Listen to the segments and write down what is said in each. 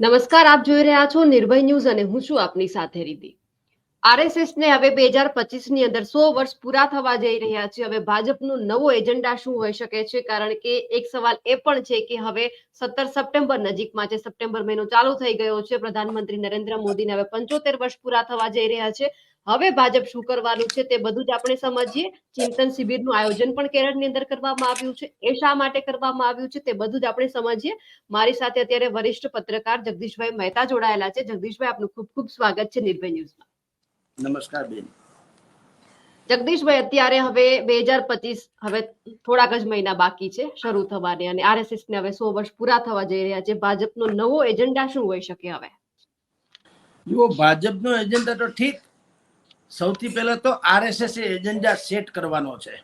નમસ્કાર, આપ જોઈ રહ્યા છો નિર્ભય ન્યૂઝ અને હું છું આપની સાથે રીતિ આરએસએસ ને હવે બે હજાર પચીસની અંદર સો વર્ષ પૂરા થવા જઈ રહ્યા છે. હવે ભાજપનો નવો એજન્ડા શું હોઈ શકે છે? કારણ કે એક સવાલ એ પણ છે કે હવે સત્તર સપ્ટેમ્બર નજીકમાં છે. સપ્ટેમ્બર મહિનો ચાલુ થઈ ગયો છે. પ્રધાનમંત્રી નરેન્દ્ર મોદીને હવે પંચોતેર વર્ષ પૂરા થવા જઈ રહ્યા છે. હવે ભાજપ શું કરવાનું છે તે બધું જ આપણે સમજીએ. ચિંતન શિબિરનું આયોજન પણ કેરળની અંદર કરવામાં આવ્યું છે. એ શા માટે કરવામાં આવ્યું છે તે બધું જ આપણે સમજીએ. મારી સાથે અત્યારે વરિષ્ઠ પત્રકાર જગદીશભાઈ મહેતા જોડાયેલા છે. જગદીશભાઈ આપનું ખૂબ ખૂબ સ્વાગત છે નિર્ભય ન્યૂઝમાં. નમસ્કાર બેન. જગદીશભાઈ અત્યારે હવે બે હજાર પચીસ હવે થોડાક જ મહિના બાકી છે શરૂ થવાની અને આરએસએસ ને હવે સો વર્ષ પૂરા થવા જઈ રહ્યા છે. ભાજપનો નવો એજન્ડા શું હોઈ શકે હવે? જુઓ ભાજપનો એજન્ડા તો ઠીક સૌથી પહેલા તો આરએસએસ એજન્ડા સેટ કરવાનો છે.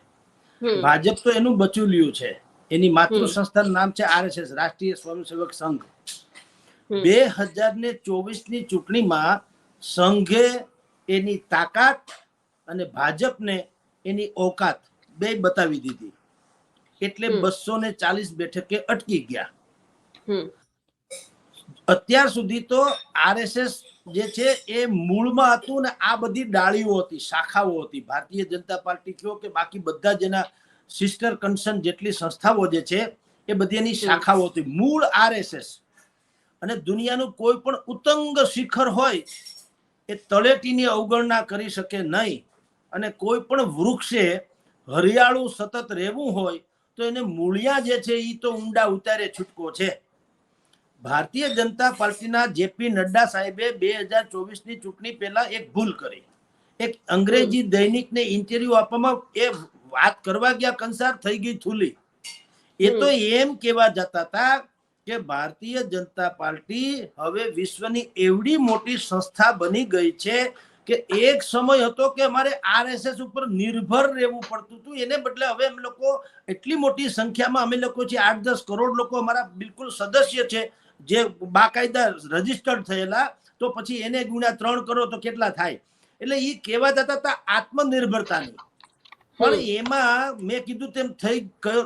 ભાજપ તો એનું બચુલ્યું છે. એની માતૃ સંસ્થાનું નામ છે આરએસએસ રાષ્ટ્રીય સ્વયંસેવક સંઘ. બે હજાર ને ચોવીસની ચૂંટણીમાં સંઘે એની તાકાત અને ભાજપને એની ઓકાત બે બતાવી દીધી. એટલે બસો ને ચાલીસ બેઠકે અટકી ગયા. અત્યાર સુધી તો આરએસએસ જે છે એ મૂળમાં હતું ને આ બધી ડાળીઓ હતી, શાખાઓ હતી. ભારતીય જનતા પાર્ટી કયો કે બાકી બધા જેના સિસ્ટર કન્સર્ન જેટલી સંસ્થાઓ જે છે એ બધી એની શાખાઓ હતી. મૂળ આરએસએસ અને દુનિયાનું કોઈ પણ ઉત્તંગ શિખર હોય એ તળેટીની અવગણના કરી શકે નહીં અને કોઈ પણ વૃક્ષે હરિયાળું સતત રહેવું હોય તો એને મૂળિયા જે છે એ તો ઊંડા ઉતારે છૂટકો છે. ભારતીય જનતા પાર્ટીના જેપી નડ્ડા સાહેબે બે હજાર ચોવીસની ચૂંટણી પહેલા એક ભૂલ કરી. એક અંગ્રેજી દૈનિકને ઇન્ટરવ્યુ આપવામાં એ વાત કરવા ગયા કંસાર થઈ ગઈ થૂલી. એ તો એમ કેવા જતા હતા કે ભારતીય જનતા પાર્ટી હવે વિશ્વની એવડી મોટી સંસ્થા બની ગઈ છે કે એક સમય હતો કે અમારે આરએસએસ ઉપર નિર્ભર રહેવું પડતું હતું. એને બદલે હવે અમે લોકો એટલી મોટી સંખ્યામાં અમે લોકો છે આઠ દસ કરોડ લોકો અમારા બિલકુલ સદસ્ય છે. જે બાકાયદા રજીસ્ટર્ડ થયેલા તો પછી એને ગુણ્યા ત્રણ કરો તો કેટલા થાય? એટલે એ કહેવા જતા હતા આત્મનિર્ભરતાની. પણ એમાં મેં કીધું તેમ થઈ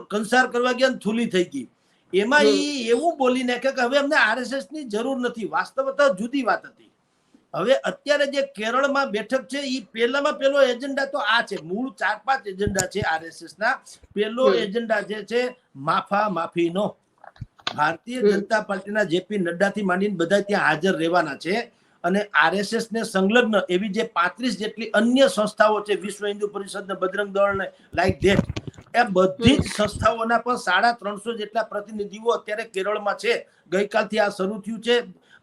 કંસાર કરવા ગયા થૂલી થઈ ગઈ. એમાં એ એવું બોલી નાખ્યા કે હવે અમને આરએસએસની જરૂર નથી. વાસ્તવતા જુદી વાત હતી. હવે અત્યારે જે કેરળમાં બેઠક છે એ પહેલામાં પહેલો એજન્ડા તો આ છે. મૂળ ચાર પાંચ એજન્ડા છે આરએસએસ ના પહેલો એજન્ડા જે છે માફા માફીનો. ભારતીય જનતા પાર્ટીના જેપી નડ્ડાથી માંડીને બધા ત્યાં હાજર રહેવાના છે અને આરએસએસ ને સંલગ્ન એવી જે પાંત્રીસ જેટલી અન્ય સંસ્થાઓ છે વિશ્વ હિન્દુ પરિષદ ને બજરંગ દળ ને લાઈક ધેટ એ બધી જ સંસ્થાઓના પણ સાડા ત્રણસો જેટલા પ્રતિનિધિઓ અત્યારે કેરળમાં છે. ગઈકાલથી આ શરૂ થયું છે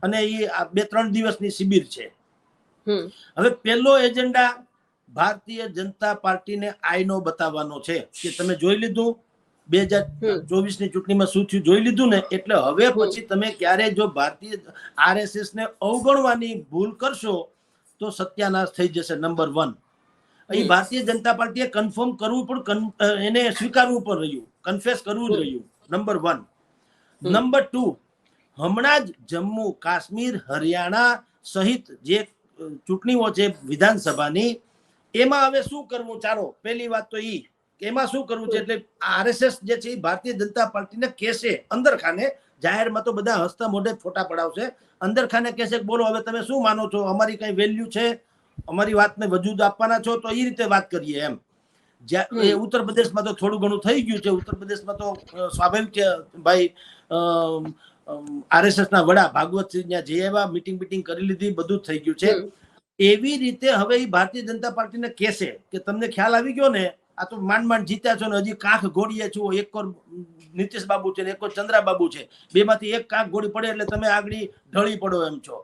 અને એ બે ત્રણ દિવસની શિબિર છે. હવે પહેલો એજન્ડા ભારતીય જનતા પાર્ટીને આઈનો બતાવવાનો છે કે તમે જોઈ લીધું? બે હજાર ચોવીસની ચોવીસની ચૂંટણીમાં શું થયું જોઈ લીધું ને? એટલે હવે પછી તમે ક્યારે જો ભારતીય આરએસએસ ને અવગણવાની ભૂલ કરશો તો સત્યાનાશ થઈ જશે નંબર વન. અહીં ભારતીય જનતા પાર્ટીએ કન્ફર્મ કરવું પણ એને સ્વીકારવું પણ રહ્યું કન્ફેસ કરવું જ રહ્યું નંબર વન. નંબર ટુ હમણાં જ જમ્મુ કાશ્મીર હરિયાણા સહિત જે ચૂંટણીઓ છે વિધાનસભાની એમાં હવે શું કરવું? ચાલો પહેલી વાત તો ઈ. કે એમાં શું કરવું છે? એટલે આરએસએસ જે છે એ ભારતીય જનતા પાર્ટીને કહેશે અંદર ખાને જાહેરમાં તો બધા હસતા મોઢે ફોટા પડાવશે. અંદર ખાને કહેશે કે બોલો હવે તમે શું માનો છો? અમારી કઈ વેલ્યુ છે? અમારી વાતને વજૂદ આપવાના છો? તો એ રીતે વાત કરીએ એમ. જ્યાં એ ઉત્તર પ્રદેશમાં તો થોડું ઘણું થઈ ગયું છે. ઉત્તર પ્રદેશમાં તો સ્વાભાવિક ભાઈ આરએસએસ ના વડા ભાગવત સિંહ ત્યાં જે એવા મીટિંગ બીટિંગ કરી લીધી બધું થઈ ગયું છે. એવી રીતે હવે એ ભારતીય જનતા પાર્ટીને કહેશે કે તમને ખ્યાલ આવી ગયો ને? આ તો માંડ માંડ જીત્યા છો ને હજી કાંખ ઘોડીએ છો એક કોર નીતિશ બાબુ છે ને એક કોર ચંદ્રાબાબુ છે. બેમાંથી એક કાંખ ઘોડી પડે એટલે તમે આગળ ઢળી પડો એમ છો.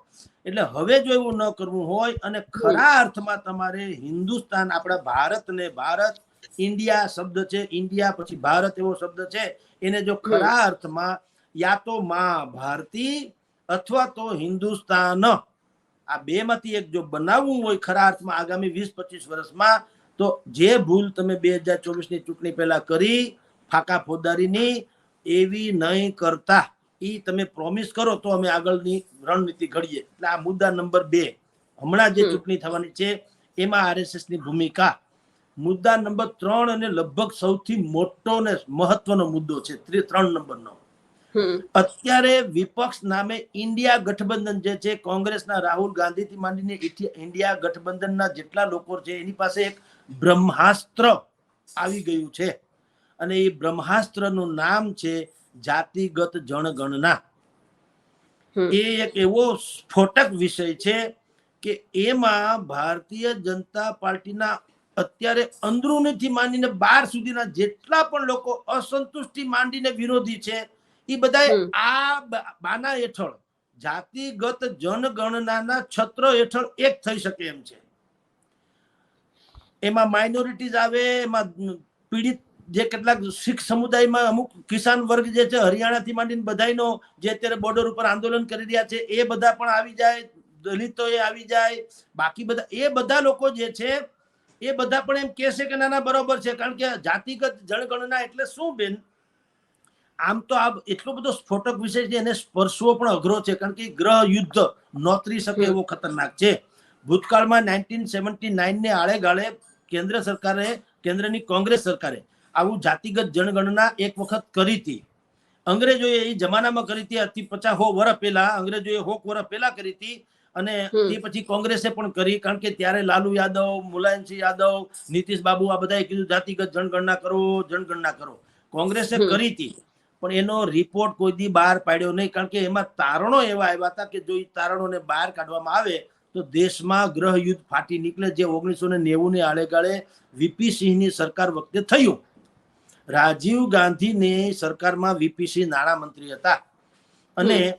એટલે હવે જો એવું ન કરવું હોય અને ખરા અર્થમાં તમારે હિન્દુસ્તાન આપણા ભારતને ભારત ઇન્ડિયા શબ્દ છે ઇન્ડિયા પછી ભારત એવો શબ્દ છે એને જો ખરા અર્થમાં યા તો માં ભારતી અથવા તો હિન્દુસ્તાન. આ બે માંથી એક જો બનાવવું હોય ખરા અર્થમાં આગામી વીસ પચીસ વર્ષમાં તો જે ભૂલ તમે બે હજાર ચોવીસની ચૂંટણી પહેલા કરી ફાકા ફોજદારીની એવી નહીં કરતા. એ તમે પ્રોમિસ કરો તો અમે આગળની રણનીતિ ઘડીએ. એટલે આ મુદ્દા નંબર બે. હમણાં જે ચૂંટણી થવાની છે એમાં આરએસએસની ભૂમિકા. મુદ્દા નંબર ત્રણ અને લગભગ સૌથી મોટો ને મહત્વનો મુદ્દો છે ત્રણ નંબરનો. અત્યારે વિપક્ષ નામે ઇન્ડિયા ગઠબંધન જે છે કોંગ્રેસના રાહુલ ગાંધીથી માંડીને ઇન્ડિયા ગઠબંધનના જેટલા લોકો છે એની પાસે એક બ્રહ્માસ્ત્ર આવી ગયું છે. અને એ બ્રહ્માસ્ત્રનું નામ છે જાતિગત જનગણના એ એક એવો સ્ફોટક વિષય છે કે એમાં ભારતીય જનતા પાર્ટીના અત્યારે અંદરૂનીથી માંડીને બાર સુધીના જેટલા પણ લોકો અસંતુષ્ટિ માંડીને વિરોધી છે એ બધા આ બાના હેઠળ જાતિગત જનગણનાના છત્ર હેઠળ એક થઈ શકે એમ છે. એમાં માઇનોરિટીઝ આવે એમાં પીડિત જે કેટલાક શીખ સમુદાયમાં અમુક કિસાન વર્ગ જે છે હરિયાણાથી માંડીને બધાનો જે અત્યારે બોર્ડર ઉપર આંદોલન કરી રહ્યા છે એ બધા પણ આવી જાય દલિતો એ આવી જાય બાકી બધા એ બધા લોકો જે છે એ બધા પણ એમ કે ના ના બરોબર છે કારણ કે જાતિગત જનગણના એટલે શું બેન? આમ તો આ એટલો બધો સ્ફોટક વિષય છે એને સ્પર્શવો પણ અઘરો છે કારણ કે ગ્રહ યુદ્ધ નોતરી શકે એવો ખતરનાક છે. ભૂતકાળમાં નાઇન્ટીન સેવન્ટી નાઇન ને આળે ગાળે કેન્દ્ર સરકારે કેન્દ્રની કોંગ્રેસ સરકારે આવું જાતિગત જનગણના એક વખત કરી હતી. અંગ્રેજોએ એ જમાનામાં કરી હતી અતિ પચાસ હો વર્ષ પહેલા અંગ્રેજોએ હોક વર્ષ પહેલા કરી હતી અને. તે પછી કોંગ્રેસે પણ કરી કારણ કે ત્યારે લાલુ યાદવ મુલાયમસિંહ યાદવ નીતિશ બાબુ આ બધાએ કીધું જાતિગત જનગણના કરો જનગણના કરો. કોંગ્રેસે કરી હતી પણ એનો રિપોર્ટ કોઈ દી બહાર પાડ્યો નહીં કારણ કે એમાં તારણો એવા આવ્યા હતા કે જો એ તારણોને બહાર કાઢવામાં આવે તો દેશમાં ગ્રહ યુદ્ધ ફાટી નીકળે જે ઓગણીસો ને નેવું ની આળેગાળે વીપી સિંહની સરકાર વખતે થયું. રાજીવ ગાંધીની સરકારમાં વીપી સિંહ નાણામંત્રી હતા. અને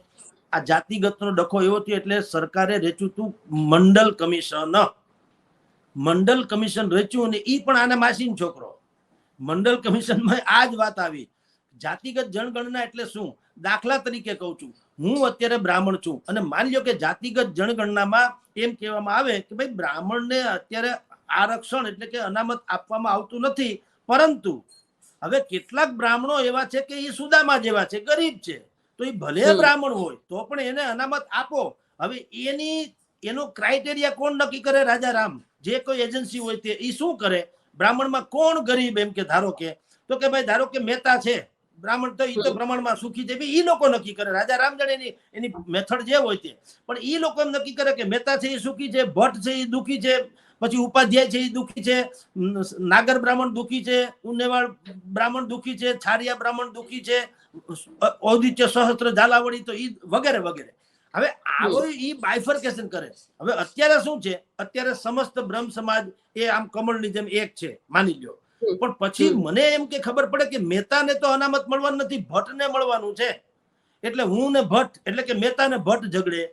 આ જાતિગતનો ડખો એવો થયો એટલે સરકારે રેચ્યું હતું મંડલ કમિશન. મંડલ કમિશન રચ્યું અને એ પણ આના માસીન છોકરો. મંડલ કમિશનમાં આ જ વાત આવી. જાતિગત જનગણના એટલે શું? દાખલા તરીકે કહું છું. હું અત્યારે બ્રાહ્મણ છું. અને માની લો કે જાતિગત જનગણનામાં એમ કહેવામાં આવે કે ભાઈ બ્રાહ્મણને અત્યારે આરક્ષણ એટલે કે અનામત આપવામાં આવતું નથી. પરંતુ હવે કેટલાક બ્રાહ્મણો એવા છે કે એ સુદામા જેવા છે ગરીબ છે. તો એ ભલે બ્રાહ્મણ હોય તો પણ એને અનામત આપો. હવે એની એનો ક્રાઇટેરિયા કોણ નક્કી કરે? રાજા રામ. જે કોઈ એજન્સી હોય તે એ શું કરે? બ્રાહ્મણમાં કોણ ગરીબ એમ કે ધારો કે તો કે ભાઈ ધારો કે મહેતા છે. બ્રાહ્મણ તો એ તો પ્રમાણમાં સુખી છે. એ લોકો નક્કી કરે. રાજા રામ જાણે એની એની મેથડ જે હોય તે. પણ એ લોકો એમ નક્કી કરે કે મહેતા છે એ સુખી છે ભટ્ટ છે એ દુખી છે પછી ઉપાધ્યાય છે એ દુખી છે નાગર બ્રાહ્મણ દુખી છે ઉનેવાળ બ્રાહ્મણ દુખી છે છારિયા બ્રાહ્મણ દુખી છે ઔદિત્ય સહસ્ત્ર ઝાલાવડી તો ઈ વગેરે વગેરે. હવે આવો એ બાયફર્કેશન કરે. હવે અત્યારે શું છે? અત્યારે સમસ્ત બ્રહ્મ સમાજ એ આમ કમળની જેમ એક છે. માની લ્યો. પણ પછી મને એમ કે ખબર પડે કે મહેતાને તો અનામત મળવાનું નથી ભટ્ટને મળવાનું છે. એટલે હું ને ભટ્ટ એટલે કે મહેતા ને ભટ્ટ ઝઘડે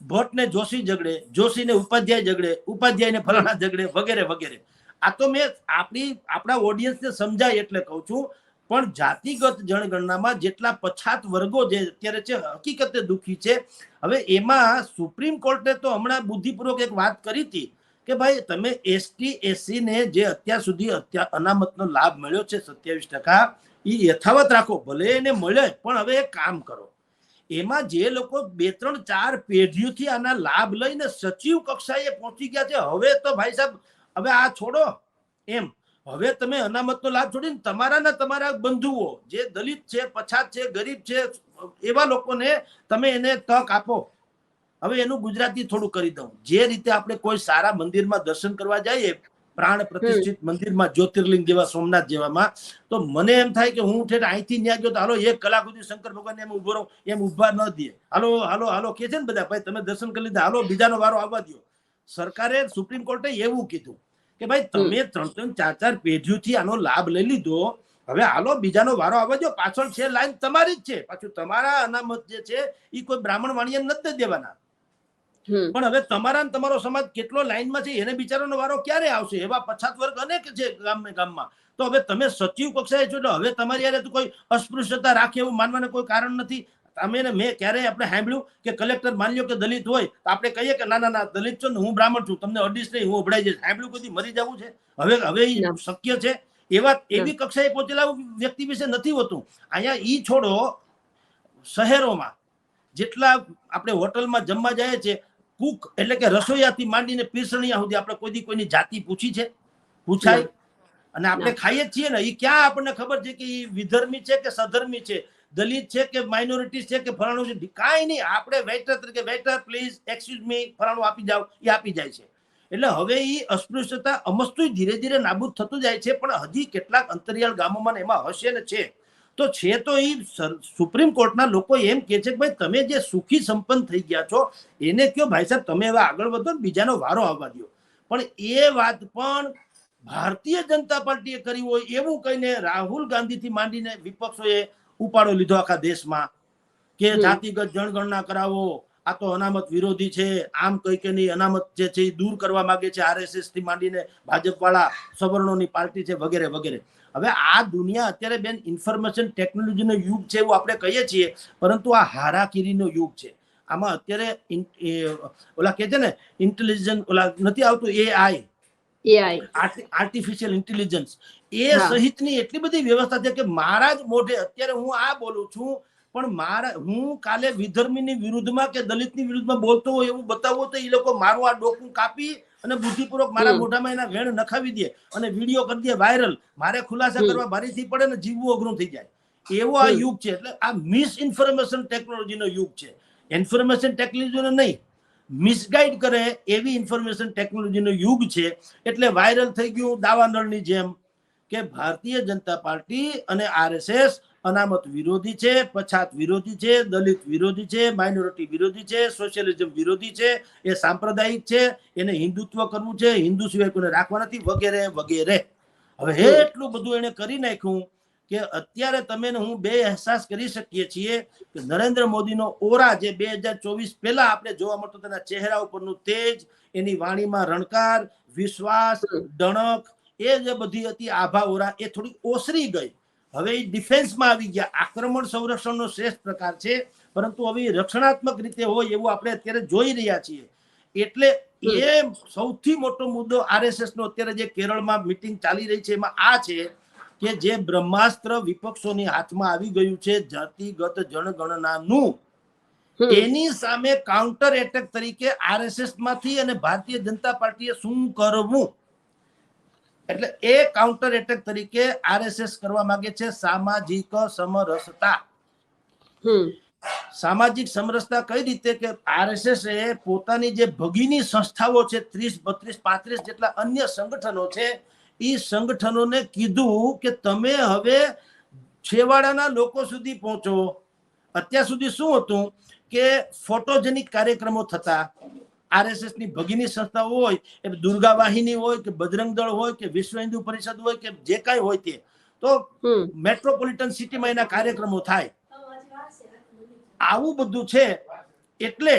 ભટ્ટ ને જોશી ઝઘડે જોશી ને ઉપાધ્યાય ઝઘડે ઉપાધ્યાય ને ફલાણા ઝઘડે વગેરે વગેરે. આ તો મેં આપણી આપણા ઓડિયન્સને સમજાય એટલે કહું છું પણ જાતિગત જનગણનામાં જેટલા પછાત વર્ગો જે અત્યારે છે હકીકતે દુખી છે. હવે એમાં સુપ્રીમ કોર્ટે તો હમણાં બુદ્ધિપૂર્વક એક વાત કરી હતી. કે ભાઈ તમે એસટી એસસી ને જે અત્યાર સુધી અનામતનો લાભ મળ્યો છે સત્યાવીસ ટકા, એ યથાવત રાખો, ભલે એને મળે પણ હવે એક કામ કરો. એમાં જે લોકો બે, ત્રણ, ચાર પેઢીઓથી આના લાભ લઈને સચિવ કક્ષાએ પહોંચી ગયા છે, હવે તો ભાઈ સાહેબ, હવે આ છોડો. એમ. હવે તમે અનામતનો લાભ છોડીને તમારા ને તમારા બંધુઓ, જે દલિત છે, પછાત છે, ગરીબ છે, એવા લોકોને તમે એને તક આપો. હવે એનું ગુજરાતી થોડું કરી દઉં. જે રીતે આપણે કોઈ સારા મંદિરમાં દર્શન કરવા જઈએ પ્રાણ પ્રતિષ્ઠિત મંદિરમાં જ્યોતિર્લિંગ જેવા સોમનાથ જેવામાં તો મને એમ થાય કે હું ઠેઠ અહીંથી ન્યા ગયો તો હાલો એક કલાક સુધી શંકર ભગવાન એમ ઊભો રહું એમ ઊભા ન દે હાલો હાલો હાલો કે છે ને બધા ભાઈ તમે દર્શન કરી લીધા હાલો બીજાનો વારો આવવા દો સરકારે સુપ્રીમ કોર્ટે એવું કીધું કે ભાઈ તમે ત્રણ ત્રણ ચાર ચાર પેઢીઓથી આનો લાભ લઈ લીધો. હવે હાલો બીજાનો વારો આવવા દો પાછળ છે લાઈન તમારી જ છે. પાછું તમારા અનામત જે છે એ કોઈ બ્રાહ્મણ વાણિયે નથી દેવાના. પણ હવે તમારા તમારો સમાજ કેટલો લાઈનમાં છે એને બિચારાનો વારો ક્યારે આવશે? એવા પછાત વર્ગ અનેક છે ગામ ગામમાં. તો હવે તમે સચિવ કક્ષાએ છો એટલે હવે તમારી યારે તો કોઈ અસ્પૃશ્યતા રાખે એવું માનવાને કોઈ કારણ નથી. તમે ને મેં ક્યારેય આપણે સાંભળ્યું કે કલેક્ટર માની લો કે દલિત હોય તો આપણે કહીએ કે ના ના ના દલિત છો ને હું બ્રાહ્મણ છું તમને અડીશ નહીં હું અભડાઈ જઈશ. સાંભળ્યું કોઈ મરી જવું છે. હવે હવે શક્ય છે. એવા એવી કક્ષાએ પહોંચેલા વ્યક્તિ વિશે નથી હોતું. અહીંયા ઈ છોડો શહેરોમાં જેટલા આપણે હોટલમાં જમવા જાય છે કુક એટલે કે રસોઈયાથી માંડીને પીરસણીયા સુધી આપણે કોઈ દી કોઈની જાતિ પૂછી છે? પૂછાય? અને આપણે ખાઈએ છીએ ને એ ક્યાં આપણને ખબર છે કે એ વિધર્મી છે કે સધર્મી છે? દલિત છે કે માઇનોરિટી છે કે ફલાણું છે? કાંઈ નહીં આપણે વેટર તરીકે વેટર પ્લીઝ એક્સક્યુઝ મી ફલાણું આપી જાઓ એ આપી જાય છે. એટલે હવે એ અસ્પૃશ્યતા અમસ્તુ ધીરે ધીરે નાબૂદ થતું જાય છે પણ હજી કેટલાક અંતરિયાળ ગામોમાં એમાં હશે ને છે. તો છે તો એ સુપ્રીમ કોર્ટના લોકો એમ કે છે કે ભાઈ તમે જે સુખી સંપન્ન થઈ ગયા છો એને કયો ભાઈ સાહેબ તમે હવે આગળ વધો બીજાનો વારો આવવા દો પણ એ વાત પણ ભારતીય જનતા પાર્ટીએ કરી હોય એવું કહીને રાહુલ ગાંધીથી માંડીને વિપક્ષોએ ઉપાડો લીધો આખા દેશમાં કે. જાતિગત જનગણના કરાવો આ તો અનામત વિરોધી છે આમ કઈ કે નહીં અનામત જે છે એ દૂર કરવા માંગે છે આરએસએસથી માંડીને ભાજપ વાળા સવર્ણોની પાર્ટી છે વગેરે વગેરે હવે આ દુનિયા અત્યારે બેન ઇન્ફોર્મેશન ટેકનોલોજીનો યુગ છે એવું આપણે કહીએ છીએ પરંતુ આ હારાકીરીનો યુગ છે. આમાં અત્યારે ઓલા કે છે ને ઇન્ટેલિજન્સ ઓલા નથી આવતું AI I AI artificial intelligence એ સહિતની એટલી બધી વ્યવસ્થા છે કે મારા જ મોઢે અત્યારે હું આ બોલું છું પણ મારા હું કાલે વિધર્મીની વિરુદ્ધમાં કે દલિતની વિરુદ્ધમાં બોલતો હોય એવું બતાવો તો એ લોકો મારું આ ડોકું કાપી અને બુદ્ધિપૂર્વક મારા મોઢામાં એના વેણ નખાવી દે અને વીડિયો કરી દે વાયરલ મારે ખુલાસા કરવા ભારીથી પડે ને જીવવું અઘરું થઈ જાય. એવો આ યુગ છે એટલે આ મિસ ઇન્ફોર્મેશન ટેકનોલોજીનો યુગ છે. ઇન્ફોર્મેશન ટેકનોલોજીનો નહીં. મિસગાઈડ કરે એવી ઇન્ફોર્મેશન ટેકનોલોજીનો યુગ છે એટલે વાયરલ થઈ ગયું દાવાનળની જેમ કે ભારતીય જનતા પાર્ટી અને આરએસએસ અનામત વિરોધી છે પછાત વિરોધી છે દલિત વિરોધી છે માઇનોરિટી વિરોધી છે સોશિયલિઝમ વિરોધી છે એ સાંપ્રદાયિક છે એને હિન્દુત્વ કરવું છે હિન્દુ સિવાય કોઈને રાખવા નથી વગેરે વગેરે હવે એટલું બધું એને કરી નાખ્યું કે અત્યારે તમે હું બે અહેસાસ કરી શકીએ છીએ કે નરેન્દ્ર મોદીનો ઓરા જે બે હજાર ચોવીસ પહેલા આપણે જોવા મળતો તેના ચહેરા ઉપરનું તેજ એની વાણીમાં રણકાર વિશ્વાસ. ડણક એ જે બધી હતી આભા ઓરા એ થોડી ઓસરી ગઈ હવે એ ડિફેન્સમાં આવી ગયા. આક્રમણ સંરક્ષણનો શ્રેષ્ઠ પ્રકાર છે. પરંતુ હવે રક્ષણાત્મક રીતે હોય એવું આપણે અત્યારે જોઈ રહ્યા છીએ. એટલે એ સૌથી મોટો મુદ્દો આરએસએસ નો અત્યારે જે કેરળમાં મિટિંગ ચાલી રહી છે એમાં આ છે કે જે બ્રહ્માસ્ત્ર વિપક્ષોની હાથમાં આવી ગયું છે જાતિગત જનગણનાનું. એની સામે કાઉન્ટર એટેક તરીકે આરએસએસમાંથી અને ભારતીય જનતા પાર્ટીએ શું કરવું? એટલે એ કાઉન્ટર એટેક તરીકે આરએસએસ કરવા માંગે છે સામાજિક સમરસતા. સામાજિક સમરસતા કઈ રીતે કે આરએસએસ એ પોતાની જે ભગીની સંસ્થાઓ છે ત્રીસ બત્રીસ પાંત્રીસ જેટલા અન્ય સંગઠનો છે એ સંગઠનોને કીધું કે તમે હવે છેવાડાના લોકો સુધી પહોંચો. અત્યાર સુધી શું હતું કે ફોટોજેનિક કાર્યક્રમો થતા. આરએસએસની ભગીની સંસ્થાઓ હોય એ દુર્ગા વાહિની હોય કે બજરંગ દળ હોય કે વિશ્વ હિન્દુ પરિષદ હોય કે જે કાંઈ હોય તે. તો મેટ્રોપોલિટન સિટીમાં એના કાર્યક્રમો થાય. આવું બધું છે એટલે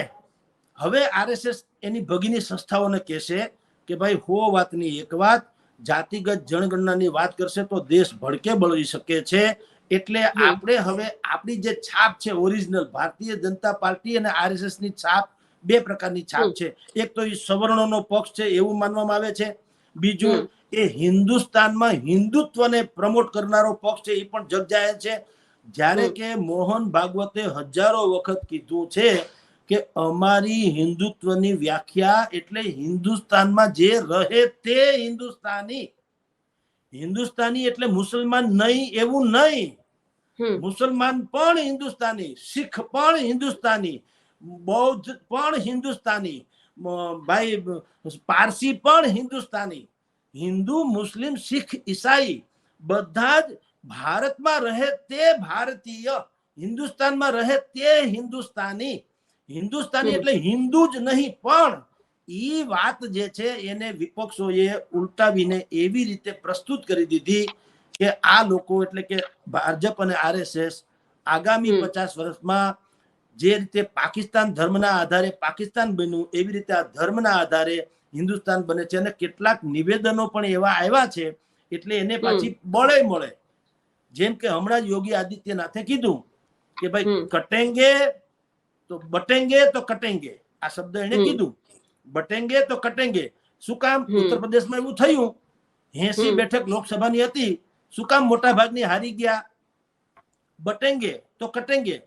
હવે આરએસએસ એની ભગીની સંસ્થાઓને કહેશે કે ભાઈ હો વાતની એક વાત જાતિગત જનગણનાની વાત કરશે તો દેશ ભડકે બળી શકે છે. એટલે આપણે હવે આપણી જે છાપ છે ઓરિજિનલ ભારતીય જનતા પાર્ટી અને આરએસએસની છાપ બે પ્રકારની છાપ છે. એક તો એ સવર્ણોનો પક્ષ છે એવું માનવામાં આવે છે. બીજું એ હિન્દુસ્તાનમાં હિન્દુત્વને પ્રમોટ કરનારો પક્ષ છે એ પણ જગજાહેર છે. જ્યારે કે મોહન ભાગવતે હજારો વખત કીધું છે કે અમારી હિન્દુત્વની વ્યાખ્યા એટલે હિન્દુસ્તાનમાં જે રહે તે હિન્દુસ્તાની. હિન્દુસ્તાની એટલે મુસલમાન નહીં એવું નહીં. મુસલમાન પણ હિન્દુસ્તાની શીખ પણ હિન્દુસ્તાની. બૌદ્ધ પણ હિન્દુસ્તાની ભાઈ પારસી પણ હિન્દુસ્તાની હિન્દુ મુસ્લિમ શીખ ઈસાઈ બધા જ ભારતમાં રહે તે ભારતીય હિન્દુસ્તાનમાં રહે તે હિન્દુસ્તાની હિન્દુસ્તાની એટલે હિન્દુ જ નહીં પણ ઈ વાત જે છે એને વિપક્ષોએ ઉલટાવીને એવી રીતે પ્રસ્તુત કરી દીધી કે આ લોકો એટલે કે ભાજપ અને આરએસએસ આગામી. પચાસ વર્ષમાં જે રીતે પાકિસ્તાન ધર્મના આધારે પાકિસ્તાન બન્યું એવી રીતે આ ધર્મના આધારે હિન્દુસ્તાન બને છે અને કેટલાક નિવેદનો પણ એવા આવ્યા છે એટલે એને પાછી બળે મળે. જેમ કે હમણાં જ યોગી આદિત્યનાથે કીધું કે ભાઈ કટેંગે તો બટેંગે તો કટેંગે. આ શબ્દ એને કીધું. બટેંગે તો કટેંગે. શું કામ? ઉત્તર પ્રદેશમાં એવું થયું. એસી બેઠક લોકસભાની હતી. શું કામ મોટા ભાગની હારી ગયા? બટેંગે તો કટેંગે.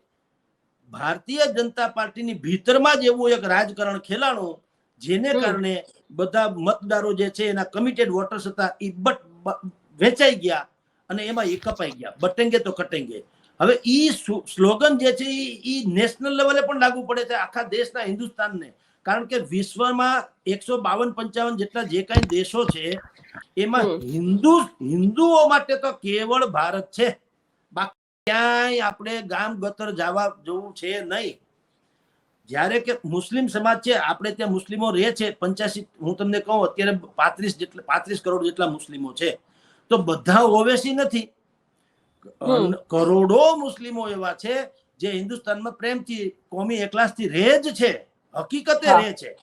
ભારતીય જનતા પાર્ટીની ભીતરમાં જ એવું એક રાજકારણ ખેલાણો જેને કારણે બધા મતદારો જે છે એના કમિટેડ વોટર્સ હતા એ બટ વેચાઈ ગયા અને એમાં એ કપાઈ ગયા. બટેંગે તો કટેંગે હવે ઈ સ્લોગન જે છે ઈ નેશનલ લેવલે પણ લાગુ પડે છે આખા દેશના હિન્દુસ્તાનને. કારણ કે વિશ્વમાં એકસો બાવન પંચાવન જેટલા જે કાંઈ દેશો છે એમાં હિન્દુ હિન્દુઓ માટે તો કેવળ ભારત છે. ક્યાંય આપણે ગામ ગતર જવા જવું છે નહીં. જ્યારે કે મુસ્લિમ સમાજ છે આપણે ત્યાં મુસ્લિમો રહે છે પંચ્યાસી હું તમને કહું અત્યારે પાંત્રીસ જેટલા પાંત્રીસ કરોડ જેટલા મુસ્લિમો છે. તો બધા ઓવેસી નથી. કરોડો મુસ્લિમો એવા છે જે હિન્દુસ્તાનમાં પ્રેમથી કોમી એકલાસથી રહે જ છે. હકીકતે રહે છે.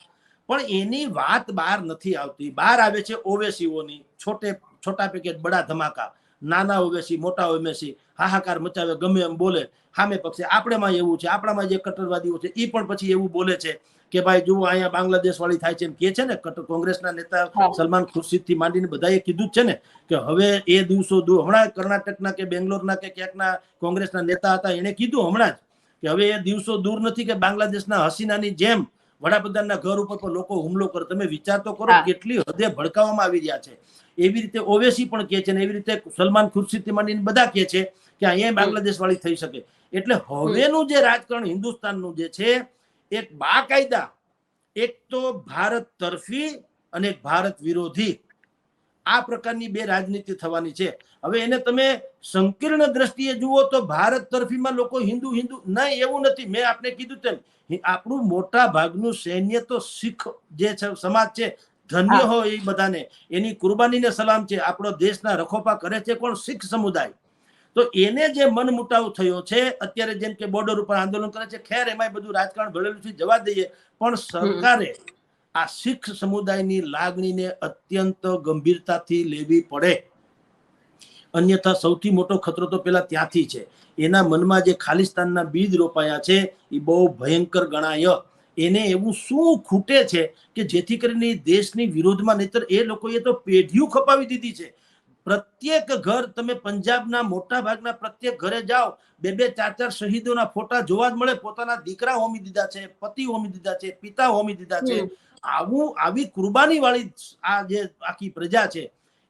પણ એની વાત બહાર નથી આવતી. બહાર આવે છે ઓવેસીઓની છોટે છોટા પેકેટ બડા ધમાકા. નાના ઓવેસી મોટા ઓવેસી. હાહાકાર મચાવે ગમે એમ બોલે. સામે પક્ષે આપણામાં એવું છે આપણામાં જે કટ્ટરવાદીઓ છે એ પણ પછી એવું બોલે છે કે ભાઈ જુઓ અહીંયા બાંગ્લાદેશ વાળી થાય છે એમ કે છે ને કટ્ટર કોંગ્રેસના નેતા સલમાન ખુરશીદથી માંડીને બધાએ કીધું છે ને કે હવે એ દિવસો દૂર હમણાં કર્ણાટકના કે બેંગ્લોરના કે ક્યાંકના કોંગ્રેસના નેતા હતા એને કીધું હમણાં જ કે હવે એ દિવસો દૂર નથી કે બાંગ્લાદેશના હસીનાની જેમ વડાપ્રધાનના ઘર ઉપર પણ લોકો હુમલો કરે. તમે વિચાર તો કરો કેટલી હદે ભડકાવવામાં આવી રહ્યા છે. એવી રીતે ઓવેસી પણ કહે છે ને એવી રીતે સલમાન ખુરશીદથી માંડીને બધા કહે છે કે અહીંયા બાંગ્લાદેશ વાળી થઈ શકે. એટલે હવેનું જે રાજકારણ હિન્દુસ્તાનનું જે છે એક બાકાયદા એક તો ભારત તરફી અને એક ભારત વિરોધી. આ પ્રકારની બે રાજનીતિ થવાની છે. હવે એને તમે સંકીર્ણ દ્રષ્ટિએ જુઓ તો ભારત તરફીમાં લોકો હિન્દુ હિન્દુ નહીં એવું નથી. મેં આપને કીધું તેમ આપણું મોટા ભાગનું સૈન્ય તો શીખ જે છે સમાજ છે ધન્ય હોય એ બધાને. એની કુરબાનીને સલામ છે. આપણો દેશના રખોપા કરે છે કોણ શીખ સમુદાય. તો એને જે મન મુટાવ થયો છે અત્યારે જેમ કે બોર્ડર ઉપર આંદોલન કરે છે ખેર એમાં બધું રાજકારણ ભળેલું છે જવા દઈએ. પણ સરકારે આ શીખ સમુદાયની લાગણીને અત્યંત ગંભીરતાથી લેવી પડે. અન્યથા સૌથી મોટો ખતરો તો પેલા ત્યાંથી છે. એના મનમાં જે ખાલિસ્તાનના બીજ રોપાયા છે એ બહુ ભયંકર ગણાય. એને એવું શું ખૂટે છે કે જેથી કરીને દેશની વિરોધમાં નહીતર એ લોકોએ તો પેઢીઓ ખપાવી દીધી છે. પ્રત્યેક ઘર તમે પંજાબના મોટા ભાગના પ્રત્યેક ઘરે જાઓ બે બે ચાર ચાર શહીદોના ફોટા જોવા જ મળે. પોતાના દીકરા હોમી દીધા છે પતિ હોમી દીધા છે પિતા હોમી દીધા છે. આવું આવી કુરબાની વાળી આ જે આખી પ્રજા છે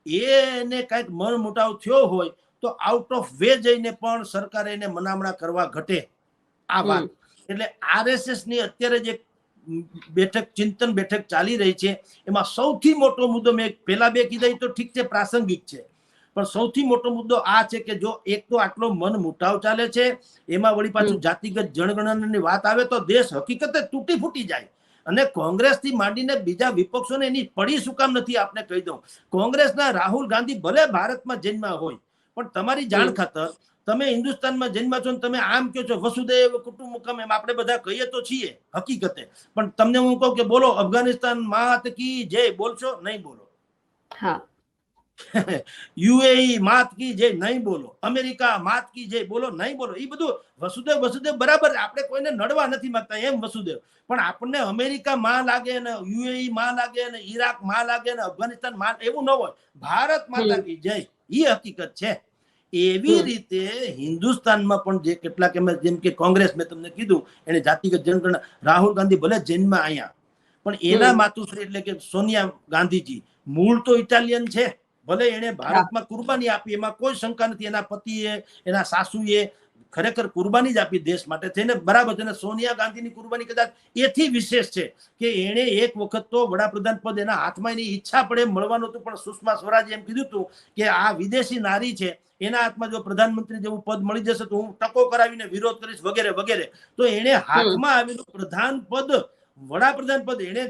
એને કંઈક મન મોટાવ થયો હોય તો આઉટ ઓફ વે જઈને પણ સરકારે એને મનામણા કરવા ઘટે. આ વાત. એટલે આરએસએસની અત્યારે જે બેઠક ચિંતન બેઠક ચાલી રહી છે. એમાં સૌથી મોટો મુદ્દો મેં પેલા બે કીધા તો ઠીક છે પ્રાસંગિક છે. પણ સૌથી મોટો મુદ્દો આ છે કે જો એક તો આટલો મન મુટાવ ચાલે છે એમાં વળી પાછું જાતિગત જનગણનાની વાત આવે તો દેશ હકીકતે તૂટી ફૂટી જાય. અને કોંગ્રેસથી માંડીને બીજા વિપક્ષોને એની પડી શું કામ નથી આપને કહી દઉં. કોંગ્રેસના રાહુલ ગાંધી ભલે ભારતમાં જન્મ્યા હોય પણ તમારી જાણ ખાતર તમે હિન્દુસ્તાનમાં જન્મ છો ને તમે આમ કહો છો વસુદેવ કુટુંબકમ એમ આપણે બધા કહીએ તો છીએ હકીકતે. પણ તમને હું કહું કે બોલો અફઘાનિસ્તાન માત કી જય બોલશો નહીં બોલો. હા. યુએઈ માત કી જય નહીં બોલો. અમેરિકા માત કી જય બોલો નહીં બોલો. એ બધું વસુદેવ વસુદેવ બરાબર આપણે કોઈને નડવા નથી માંગતા એમ વસુદેવ. પણ આપણને અમેરિકા માં લાગે ને યુએઈ માં લાગે ને ઈરાકમાં લાગે ને અફઘાનિસ્તાનમાં એવું ન હોય. ભારત માતા કી જય. એ હકીકત છે. એવી રીતે હિન્દુસ્તાનમાં પણ જે કેટલાક એમ જેમ કે કોંગ્રેસ મેં તમને કીધું એને જાતિગત જનગણના રાહુલ ગાંધી ભલે જન્મ અહીંયા પણ એના. માતુશ્રી એટલે કે સોનિયા ગાંધીજી મૂળ તો ઇટાલિયન છે ભલે એને ભારતમાં કુરબાની આપી એમાં કોઈ શંકા નથી એના પતિએ એના સાસુએ ખરેખર કુરબાની જ આપી દેશ માટે થઈને બરાબર છે. સોનિયા ગાંધીની કુરબાની કદાચ એથી વિશેષ છે કે એણે એક વખત તો વડાપ્રધાન પદ એના હાથમાં એની ઈચ્છા પડે મળવાનું હતું પણ સુષ્મા સ્વરાજે એમ કીધું હતું કે આ વિદેશી નારી છે એના હાથમાં જો પ્રધાનમંત્રી જેવું પદ મળી જશે તો હું ટકો કરાવીને વિરોધ કરીશ વગેરે વગેરે. તો એણે હાથમાં આવેલું પ્રધાન પદ વડાપ્રધાન પદ એણે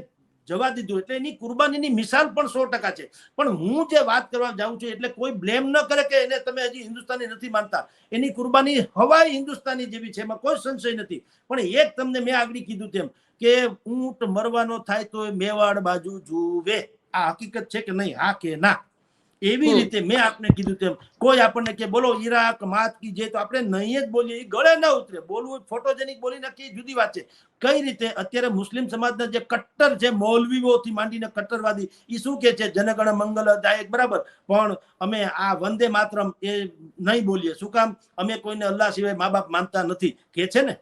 જવા દીધું એટલે એની કુરબાનીની મિસાલ પણ સો ટકા છે. પણ હું જે વાત કરવા જાઉં છું એટલે કોઈ બ્લેમ ન કરે કે એને તમે હજી હિન્દુસ્તાની નથી માનતા. એની કુરબાની હવાઈ હિન્દુસ્તાની જેવી છે, એમાં કોઈ સંશય નથી. પણ એક તમને મેં આગળ કીધું તેમ કે ઊંટ મરવાનો થાય તો મેવાડ બાજુ જુવે આ હકીકત છે કે નહીં? હા કે ના? એવી રીતે મેં આપને કીધું તેમ કોઈ આપણને કે બોલો ઈરાક માત કી જે તો આપણે નહીં જ બોલીએ. ગળે ન ઉતરે. બોલવું ફોટોજેનિક બોલી નાખીએ જુદી વાત છે. કઈ રીતે? અત્યારે મુસ્લિમ સમાજના જે કટ્ટર છે મૌલવીઓથી માંડીને કટ્ટરવાદી એ શું કે છે? જનગણ મંગલ દાયક બરાબર? પણ અમે આ વંદે માતરમ એ નહીં બોલીએ. શું કામ? અમે કોઈને અલ્લાહ સિવાય મા બાપ માનતા નથી. કે છે ને.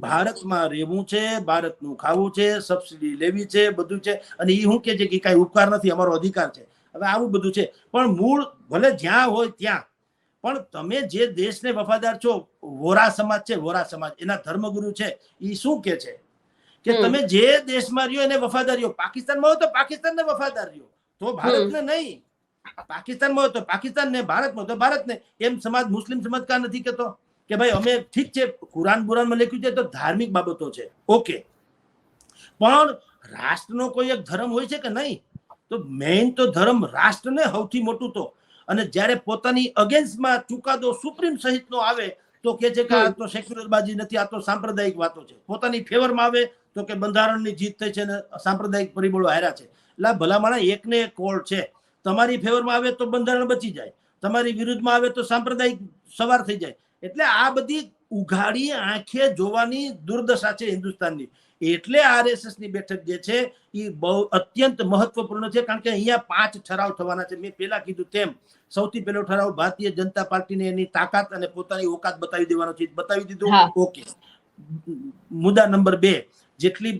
ભારતમાં રહેવું છે ભારતનું ખાવું છે સબસિડી લેવી છે બધું છે. અને એ શું કે છે કે કાંઈ ઉપકાર નથી? અમારો અધિકાર છે. હવે આવું બધું છે. પણ મૂળ ભલે જ્યાં હોય ત્યાં. પણ તમે જે દેશને વફાદાર છો વોરા સમાજ છે વોરા સમાજ. એના ધર્મગુરુ છે. એ શું કે છે? કે તમે જે દેશમાં રહ્યો એને વફાદાર રહ્યો. પાકિસ્તાનમાં હોય તો પાકિસ્તાનને વફાદાર રહ્યો. તો ભારતને નહીં. પાકિસ્તાનમાં હોય તો પાકિસ્તાનને ભારતમાં હોય તો ભારતને. એમ સમાજ મુસ્લિમ સમાજ કા નથી કેતો? કે ભાઈ અમે ઠીક છે કુરાન બુરાનમાં લખ્યું છે તો ધાર્મિક બાબતો છે. ઓકે. પણ રાષ્ટ્રનો કોઈ એક ધર્મ હોય છે કે નહીં? તો મેઇન તો ધર્મ રાષ્ટ્રને સૌથી મોટું તો. અને જ્યારે પોતાની અગેન્સ્ટમાં ચુકાદો સુપ્રીમ સહિતનો આવે, તો કે છે કે આ તો સેક્યુલરબાજી નથી, આ તો સાંપ્રદાયિક વાતો છે. પોતાની ફેવરમાં આવે, તો કે બંધારણની જીત થઈ છે અને સાંપ્રદાયિક પરિબળો હાર્યા છે. એટલે ભલામણા એકને એક કોળ છે. તમારી ફેવરમાં આવે તો બંધારણ બચી જાય. તમારી વિરુદ્ધમાં આવે તો સાંપ્રદાયિક સવાર થઈ જાય. એટલે આ બધી ઉઘાડી આંખે જોવાની દુર્દશા છે હિન્દુસ્તાનની. એટલે આરએસએસની બેઠક જે છે એ બહુ અત્યંત મહત્વપૂર્ણ છે કારણ કે અહીંયા પાંચ ઠરાવ થવાના છે. મેં પેલા કીધું તેમ સૌથી પહેલો ઠરાવ ભારતીય જનતા પાર્ટીને એની તાકાત અને પોતાની ઓકાત બતાવી દેવાનો છે. બતાવી દીધું? ઓકે. મુદ્દા નંબર બે જેટલી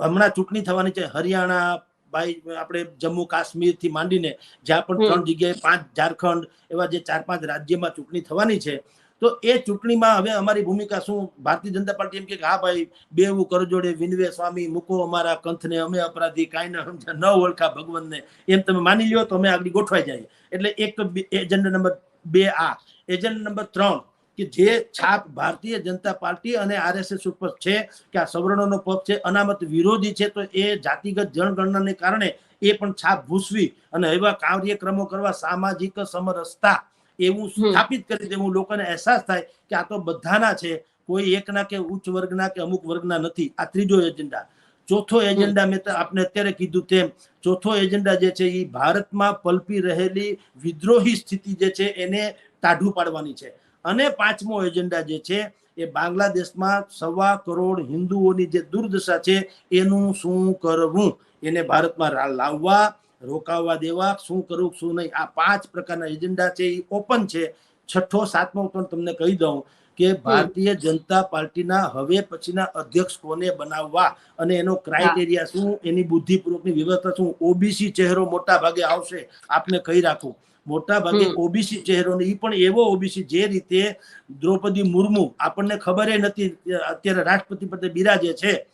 હમણાં ચૂંટણી થવાની છે હરિયાણા ભાઈ આપણે જમ્મુ કાશ્મીરથી માંડીને જ્યાં પણ ત્રણ જગ્યાએ પાંચ ઝારખંડ એવા જે ચાર પાંચ રાજ્યમાં ચૂંટણી થવાની છે તો એ ચૂંટણીમાં હવે અમારી ભૂમિકા શું? ભારતીય જનતા પાર્ટી એમ કે હા ભાઈ બેવું કરજોડે વિનવે સ્વામી, મૂકો અમારા કંથને, અમે અપરાધી, કાંઈ ન સમજ્યા ન ઓળખા ભગવાનને. એમ તમે માની લ્યો તો અમે આગળ ગોઠવાઈ જાય એટલે એક એજન્ડા નંબર બે આ. એજન્ડા નંબર ત્રણ, કે જે છાપ ભારતીય જનતા પાર્ટી અને આરએસએસ ઉપર છે, કે આ સવર્ણોનો પક્ષ છે, અનામત વિરોધી છે, તો એ જાતિગત જનગણનાને કારણે એ પણ છાપ ભૂસવી અને એવા કાર્યક્રમો કરવા સામાજિક સમરસતા એવું સ્થાપિત કરી દેવું લોકોને અહેસાસ થાય કે આ તો બધાના છે કોઈ એકના કે ઉચ્ચ વર્ગના કે અમુક વર્ગના નથી. આ ત્રીજો એજન્ડા. ચોથો એજન્ડા મેં આપને અત્યારે કીધું તેમ ચોથો એજન્ડા જે છે એ ભારતમાં પલપી રહેલી વિદ્રોહી સ્થિતિ જે છે એને ટાઢું પાડવાની છે. અને પાંચમો એજન્ડા જે છે એ બાંગ્લાદેશમાં સવા કરોડ હિન્દુઓની જે દુર્દશા છે એનું શું કરવું? એને ભારતમાં લાવવા રોકાવા દેવા શું કરવું શું નહીં. આ પાંચ પ્રકારના એજન્ડા છે એ ઓપન છે. છઠ્ઠો સાતમો પણ તમને કહી દઉં કે ભારતીય જનતા પાર્ટીના હવે પછીના અધ્યક્ષ કોને બનાવવા? અને એનો ક્રાઇટેરિયા શું? એની બુદ્ધિપૂર્વકની વ્યવસ્થા શું? ઓબીસી ચહેરો મોટા ભાગે આવશે. આપને કહી રાખું. મોટા ભાગે ઓબીસી ચહેરો ને એ પણ એવો ઓબીસી જે રીતે દ્રૌપદી મુર્મુ આપણને ખબર નથી અત્યારે રાષ્ટ્રપતિ પદે બિરાજે છે.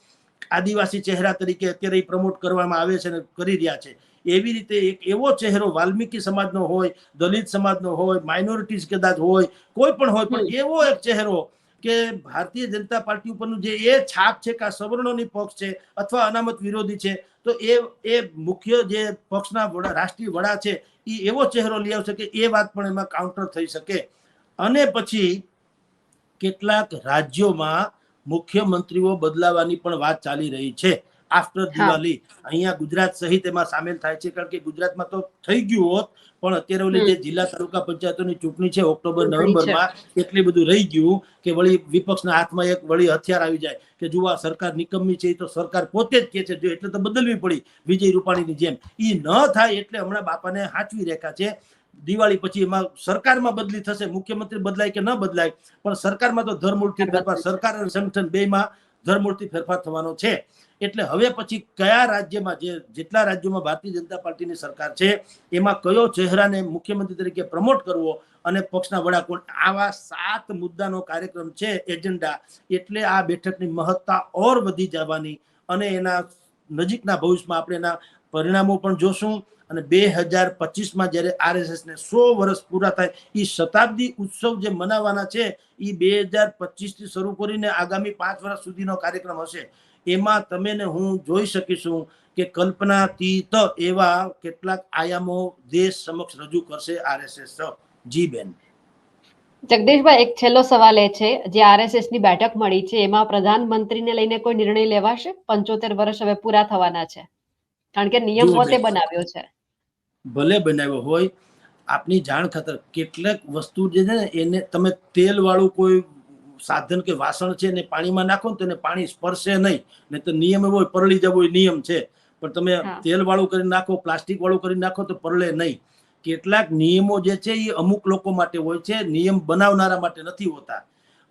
આદિવાસી ચહેરા તરીકે અત્યારે પ્રમોટ કરવામાં આવે છે અને કરી રહ્યા છે. એવી રીતે એક એવો ચહેરો વાલ્મીકી સમાજનો હોય દલિત સમાજનો હોય માઇનોરિટીઝ કદાચ હોય કોઈ પણ હોય પણ એવો એક ચહેરો કે ભારતીય જનતા પાર્ટી ઉપરનું જે એ છાપ છે કે આ સવર્ણોની પક્ષ છે અથવા અનામત વિરોધી છે તો એ એ મુખ્ય જે પક્ષના વડા રાષ્ટ્રીય વડા છે એ એવો ચહેરો લઈ આવશે કે એ વાત પણ એમાં કાઉન્ટર થઈ શકે. અને પછી કેટલાક રાજ્યોમાં મુખ્યમંત્રીઓ બદલાવાની પણ વાત ચાલી રહી છે. આફ્ટર દિવાળી અહીંયા ગુજરાત સહિત એમાં સામેલ થાય છે કારણ કે ગુજરાતમાં તો થઈ ગયું હોત પણ અત્યારે ઓલી જે જિલ્લા તાલુકા પંચાયતોની ચૂંટણી છે ઓક્ટોબર નવેમ્બરમાં એટલી બધું રહી ગયું કે વળી વિપક્ષના હાથમાં એક વળી હથિયાર આવી જાય કે જો આ સરકાર નિકમ્મી છે તો સરકાર પોતે જ કે છે જો એટલે તો બદલવી પડી વિજય રૂપાણીની જેમ. એ ન થાય એટલે હમણાં બાપાને હાચવી રેખા છે. દિવાળી પછી એમાં સરકારમાં બદલી થશે મુખ્યમંત્રી બદલાય કે ન બદલાય પણ સરકારમાં તો ધર્મૂળથી ફેરફાર સરકાર અને સંગઠન બેમાં ધર્મૂળથી ફેરફાર થવાનો છે. એટલે હવે પછી કયા રાજ્યમાં જે જેટલા રાજ્યોમાં ભારતીય જનતા પાર્ટીની સરકાર છે, એમાં કયો ચહેરાને મુખ્યમંત્રી તરીકે પ્રમોટ કરવો અને પક્ષના વડા કોણ? આવા સાત મુદ્દાનો કાર્યક્રમ છે, એજન્ડા. એટલે આ બેઠકની મહત્તા ઓર વધી જવાની અને એના નજીકના ભવિષ્યમાં આપણે એના પરિણામો પણ જોશું. અને બે હજાર પચીસમાં જ્યારે આરએસએસ ને સો વર્ષ પૂરા થાય એ શતાબ્દી ઉત્સવ જે મનાવવાના છે એ બે હજાર પચીસથી શરૂ કરીને આગામી પાંચ વર્ષ સુધીનો કાર્યક્રમ હશે. એમાં તમે ને હું જોઈ શકીશું કે કલ્પનાતીત એવા કેટલાક આયામો દેશ સમક્ષ રજૂ કરશે આરએસએસ જી બેન. જગદીશભાઈ એક છેલ્લો સવાલ એ છે. જે આરએસએસની બેઠક મળી છે એમાં પ્રધાનમંત્રીને લઈને કોઈ નિર્ણય લેવાશે? પંચોતેર વર્ષ હવે પૂરા થવાના છે. કારણ કે નિયમ પોતે બનાવ્યો છે. ભલે બનાવ્યો હોય આપની જાણ ખાતર કેટલાક વસ્તુ જે છે ને એને તમે તેલ વાળું કોઈ સાધન કે વાસણ છે ને પાણીમાં નાખો ને તો એને પાણી સ્પર્શે નહીં. ને તો નિયમ એવો પરળી જવો એ નિયમ છે. પણ તમે તેલ વાળું કરી નાખો પ્લાસ્ટિક વાળું કરી નાખો તો પરળે નહીં. કેટલાક નિયમો જે છે એ અમુક લોકો માટે હોય છે. નિયમ બનાવનારા માટે નથી હોતા.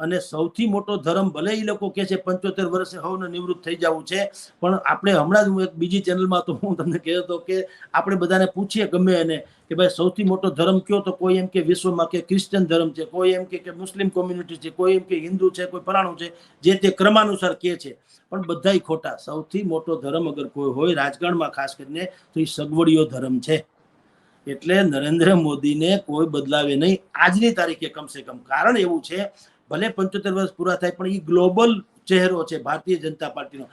અને સૌથી મોટો ધર્મ ભલે એ લોકો કે છે પંચોતેર વર્ષે હવને નિવૃત્ત થઈ જવું છે, પણ આપણે હમણાં જ હું એક બીજી ચેનલમાં તો હું તમને કહેતો હતો કે આપણે બધાને પૂછીએ ગમે એને કે ભાઈ સૌથી મોટો ધર્મ કયો? તો કોઈ એમ કે વિશ્વમાં કે ક્રિશ્ચન ધર્મ છે, કોઈ એમ કે કે મુસ્લિમ કોમ્યુનિટી છે, કોઈ એમ કે હિન્દુ છે, કોઈ પરાણું છે, જે તે ક્રમાનુસાર કહે છે. પણ બધાય ખોટા. સૌથી મોટો ધર્મ અગર કોઈ હોય રાજકારણમાં ખાસ કરીને, તો એ સગવડીયો ધર્મ છે. એટલે નરેન્દ્ર મોદીને કોઈ બદલાવે નહીં. આજની તારીખે કમસે કમ. કારણ એવું છે ભલે પંચોતેર વર્ષ પૂરા થાય, પણ એ ગ્લોબલ ચહેરો છે, ભારતીય જનતા પાર્ટીનો.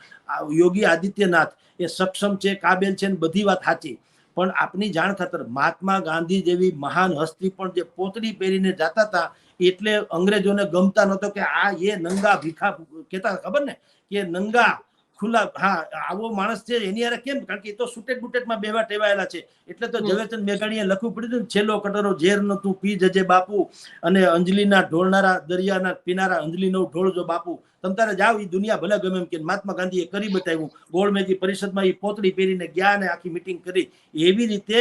યોગી આદિત્યનાથ એ સક્ષમ છે, કાબેલ છે ને બધી વાત સાચી. પણ આપની જાણ ખાતર મહાત્મા ગાંધી જેવી મહાન હસ્તી પણ જે પોતડી પહેરીને જતા હતા, એટલે અંગ્રેજોને ગમતા નહોતો કે આ એ નંગા ભીખા કહેતા ખબર ને? કે નંગા ખુલ્લા હા આવો માણસ છે એની હારે કેમ? કારણ કે એ તો સુટેડ બુટેડમાં બેવા ટેવાયેલા છે. એટલે તો ઝવેરચંદ મેઘાણીએ લખવું પડ્યું ને, છેલ્લો કટરો ઝેર નો તું પી જજે બાપુ અને અંજલિના ઢોળનારા દરિયાના પીનારા અંજલિનો ઢોળજો બાપુ. તમ તારે જાઓ એ દુનિયા ભલે ગમે એમ કે મહાત્મા ગાંધીએ કરી બતાવ્યું. ગોળમેજી પરિષદમાં એ પોતળી પહેરીને ગયા અને આખી મિટિંગ કરી. એવી રીતે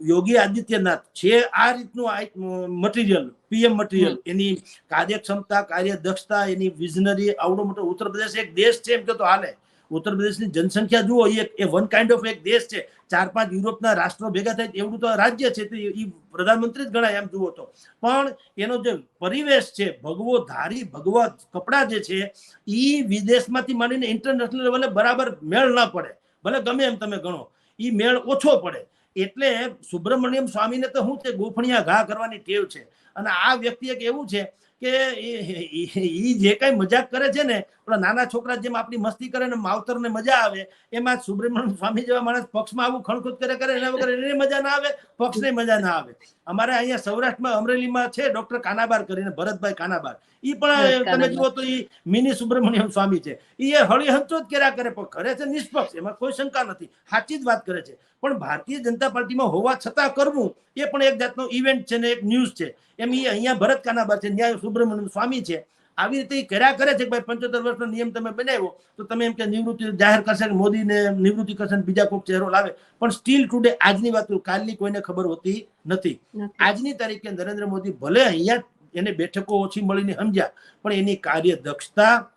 યોગી આદિત્યનાથ છે આ રીતનું મટીરિયલ પીએમ મટીરિયલ એની કાર્યક્ષમતા કાર્ય દક્ષતા એની વિઝનરી આવડો મોટો ઉત્તર પ્રદેશ એક દેશ છે એમ કે તો હાલે. ઉત્તર પ્રદેશની જનસંખ્યા જુઓ એ વન કાઇન્ડ ઓફ એક દેશ છે. ચાર પાંચ યુરોપના રાષ્ટ્રો ભેગા થાય એવડું તો રાજ્ય છે, તો એ પ્રધાનમંત્રી જ ગણાય એમ જુઓ તો. પણ એનો જે પરિવેશ છે ભગવો ધારી ભગવા કપડા જે છે એ વિદેશમાંથી માંડીને ઇન્ટરનેશનલ લેવલે બરાબર મેળ ના પડે. ભલે ગમે એમ તમે ગણો એ મેળ ઓછો પડે. એટલે સુબ્રમણ્યમ સ્વામીને તો શું છે, ગોફણિયા ઘા કરવાની ટેવ છે. અને આ વ્યક્તિ એક એવું છે કે એ જે કઈ મજાક કરે છે ને નાના છોકરા જેમ આપણી મસ્તી કરે ને માવતરને મજા આવે, એમાં સુબ્રમણ્યમ સ્વામી જેવા માણસ પક્ષમાં આવું ખણખૂદ કરે કરે, એના વગર એને મજા ના આવે, પક્ષને મજા ના આવે. અમારે અહીંયા સૌરાષ્ટ્રમાં અમરેલીમાં છે ડોક્ટર કાનાબાર કરીને, ભરતભાઈ કાનાબાર. ઈ પણ તમે જુઓ તો એ મિની સુબ્રમણ્યમ સ્વામી છે. એ હળીહંચો જ કર્યા કરે પણ કરે છે નિષ્પક્ષ એમાં કોઈ શંકા નથી. સાચી જ વાત કરે છે. પણ ભારતીય જનતા પાર્ટીમાં હોવા છતાં કરવું એ પણ એક જાતનો ઇવેન્ટ છે ને એક ન્યૂઝ છે. એમ એ અહીંયા ભરત કાનાબાર છે ન્યાય સુબ્રમણ્યમ સ્વામી છે. આવી રીતે કર્યા કરે છે કે ભાઈ પંચોતેર વર્ષનો નિયમ તમે બનાવ્યો તો તમે એમ કે નિવૃત્તિ જાહેર કરશે કે મોદીને નિવૃત્તિ કરશે બીજા કોઈક ચહેરો લાવે. પણ સ્ટીલ ટુડે આજની વાત કાલની કોઈને ખબર હોતી નથી. આજની તારીખે નરેન્દ્ર મોદી ભલે અહીંયા એને બેઠકો ઓછી મળીને સમજ્યા. પણ એની કાર્યદક્ષતા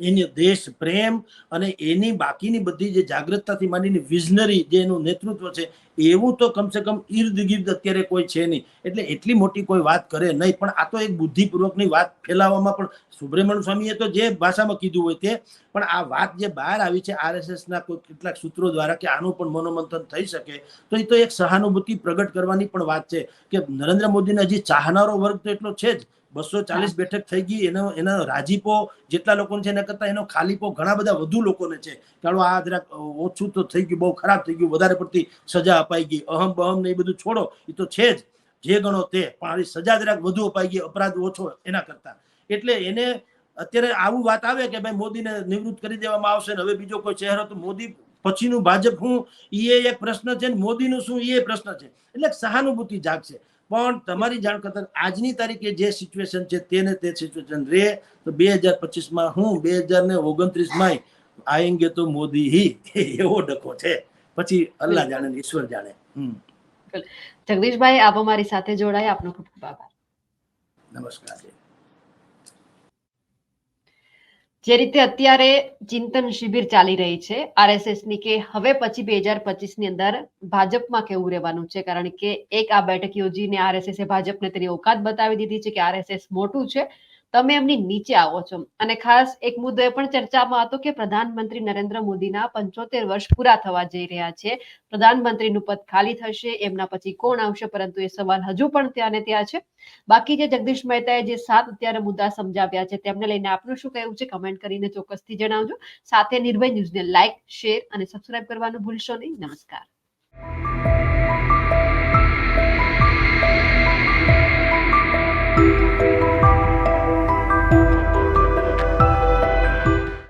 એની દેશ પ્રેમ અને એની બાકીની બધી જે જાગૃતતાથી માંડીને વિઝનરી જે એનું નેતૃત્વ છે, એવું તો કમસે કમ ઈર્દ ગિર્દ અત્યારે કોઈ છે નહીં. એટલે એટલી મોટી કોઈ વાત કરે નહીં, પણ આ તો એક બુદ્ધિપૂર્વકની વાત ફેલાવવામાં પણ સુબ્રમણ્ય સ્વામીએ તો જે ભાષામાં કીધું હોય તે, પણ આ વાત જે બહાર આવી છે આરએસએસના કોઈ કેટલાક સૂત્રો દ્વારા કે આનું પણ મનોમંથન થઈ શકે, તો એ તો એક સહાનુભૂતિ પ્રગટ કરવાની પણ વાત છે કે નરેન્દ્ર મોદીને હજી ચાહનારો વર્ગ તો એટલો છે જ બસો ચાલીસ બેઠક થઈ ગઈ. એનો એનો રાજીપો જેટલા લોકોને છે એના કરતા એનો ખાલીપો ઘણા બધા વધુ લોકોને છે. ચાલો આ જરાક ઓછું તો થઈ ગયું બહુ ખરાબ થઈ ગયું વધારે પડતી સજા અપાઈ ગઈ. અહમ બહમ ને એ બધું છોડો એ તો છે જ. જે ગણો તે પણ આવી સજા જરાક વધુ અપાઈ ગઈ અપરાધ ઓછો એના કરતા. એટલે એને અત્યારે આવું વાત આવે કે ભાઈ મોદીને નિવૃત્ત કરી દેવામાં આવશે ને હવે બીજો કોઈ ચહેરો તો મોદી પછીનું ભાજપ હું એ એક પ્રશ્ન છે ને મોદીનું શું એ પ્રશ્ન છે. એટલે સહાનુભૂતિ જાગશે. પણ તમારી જાણ કરતા આજની તારીખે જે સિચ્યુએશન છે તેને તે સિચ્યુએશન રે તો બે હજાર પચીસમાં હું બે હજાર ને ઓગણત્રીસમાં આયેંગે તો મોદી હી. એવો ડખો છે. પછી અલ્લાહ જાણે ઈશ્વર જાણે. હમ. જગદીશભાઈ આપ અમારી સાથે જોડાયા. આપનો ખૂબ ખૂબ આભાર. નમસ્કાર જી. જે રીતે અત્યારે ચિંતન શિબિર ચાલી રહી છે આરએસએસની કે હવે પછી બે હજાર પચીસની અંદર ભાજપમાં કેવું રહેવાનું છે? કારણ કે એક આ બેઠક યોજીને આરએસએસ ભાજપને તેની ઓકાત બતાવી દીધી છે કે આરએસએસ મોટું છે. તમે એમની નીચે આવો છો. અને ખાસ એક મુદ્દો એ પણ ચર્ચામાં હતો કે પ્રધાનમંત્રી નરેન્દ્ર મોદીના પંચોતેર વર્ષ પૂરા થવા જઈ રહ્યા છે. પ્રધાનમંત્રીનું પદ ખાલી થશે, એમના પછી કોણ આવશે પરંતુ એ સવાલ હજુ પણ ત્યાં ને ત્યાં છે. બાકી જે જગદીશ મહેતાએ જે સાત અત્યારે મુદ્દા સમજાવ્યા છે, તેમને લઈને આપનું શું કહેવું છે? કમેન્ટ કરીને ચોક્કસથી જણાવજો. સાથે નિર્ભય ન્યૂઝને લાઇક શેર અને સબસ્ક્રાઇબ કરવાનું ભૂલશો નહીં. નમસ્કાર.